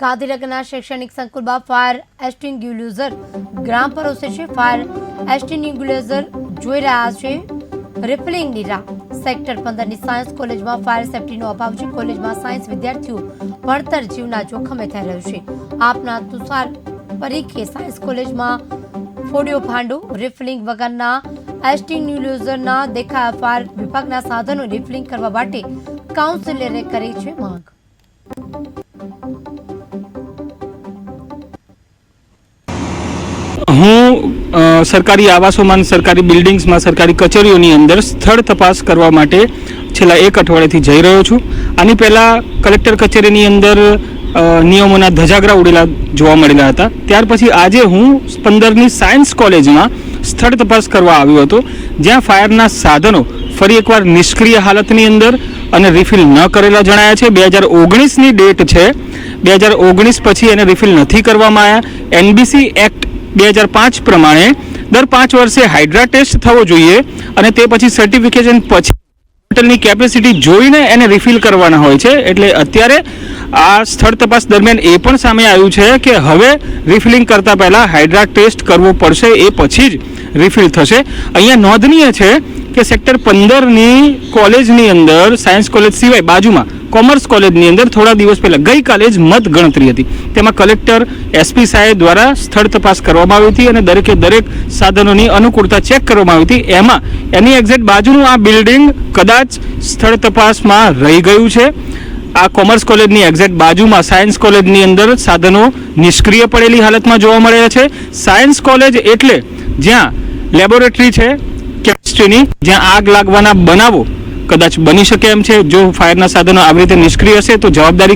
ગાંધીનગરના શૈક્ષણિક સંકુલમાં ફાયર એસ્ટિંગ્યુલ્યુઝર ગ્રામ પરોસે છે. ફાયર એસ્ટિંગ્યુલ્યુઝર જોઈ રહ્યા છે. રિફલિંગની રાહ. સેક્ટર પંદરની સાયન્સ કોલેજમાં ફાયર સેફટીનો અભાવ છે. કોલેજમાં સાયન્સ વિદ્યાર્થીઓ ભણતર જીવના જોખમે થઈ રહ્યું છે. આપના તુષાર પરીખે સાયન્સ કોલેજમાં ફોડિયો ભાંડો. રિફિલિંગ વગરના એસ્ટિંગ્યુલ્યુઝરના દેખાયા ફાયર વિભાગના સાધનો રિફિલિંગ કરવા માટે કાઉન્સિલરે કરી છે માંગ. હું સરકારી આવાસોમાં સરકારી બિલ્ડિંગ્સમાં, સરકારી કચેરીઓની અંદર સ્થળ તપાસ કરવા માટે છેલ્લા એક અઠવાડિયાથી જઈ રહ્યો છું. આની પહેલાં કલેક્ટર કચેરીની અંદર નિયમોના ધજાગરા ઉડેલા જોવા મળેલા હતા. ત્યાર પછી આજે હું પંદરની સાયન્સ કોલેજમાં સ્થળ તપાસ કરવા આવ્યો હતો, જ્યાં ફાયરના સાધનો ફરી એકવાર નિષ્ક્રિય હાલતની અંદર અને રિફિલ ન કરેલા જણાયા છે. બે હજાર ઓગણીસની ડેટ છે. બે હજાર ઓગણીસ પછી એને રિફિલ નથી કરવામાં આવ્યા. એનબીસી એક્ટ બે હજાર પાંચ પ્રમાણે દર પાંચ વર્ષે હાઇડ્રા ટેસ્ટ થવો જોઈએ અને તે પછી સર્ટિફિકેશન પછી હોટલની કેપેસિટી જોઈને એને રિફિલ કરવાના હોય છે. એટલે અત્યારે આ સ્થળ તપાસ દરમિયાન એ પણ સામે આવ્યું છે કે હવે રિફિલિંગ કરતાં પહેલાં હાઇડ્રા ટેસ્ટ કરવો પડશે, એ પછી જ રિફિલ થશે. અહીંયા નોંધનીય છે કે સેક્ટર પંદરની કોલેજની અંદર સાયન્સ કોલેજ સિવાય બાજુમાં કોમર્સ કોલેજની અંદર થોડા દિવસ પહેલાં, ગઈકાલે જ મત ગણતરી હતી. તેમાં કલેક્ટર, એસપી સાહેબ દ્વારા સ્થળ તપાસ કરવામાં આવી હતી અને દરેકે દરેક સાધનોની અનુકૂળતા ચેક કરવામાં આવી હતી. એમાં, એની એક્ઝેક્ટ બાજુનું આ બિલ્ડિંગ કદાચ સ્થળ તપાસમાં રહી ગયું છે. આ કોમર્સ કોલેજની એક્ઝેક્ટ બાજુમાં સાયન્સ કોલેજની અંદર સાધનો નિષ્ક્રિય પડેલી હાલતમાં જોવા મળ્યા છે. સાયન્સ કોલેજ એટલે જ્યાં લેબોરેટરી છે, કેમિસ્ટ્રીની, જ્યાં આગ લાગવાના બનાવો કદાચ બની શકે એમ છે? જો ફાયરના સાધનો આવી રીતે નિષ્ક્રિય હશે તો જવાબદારી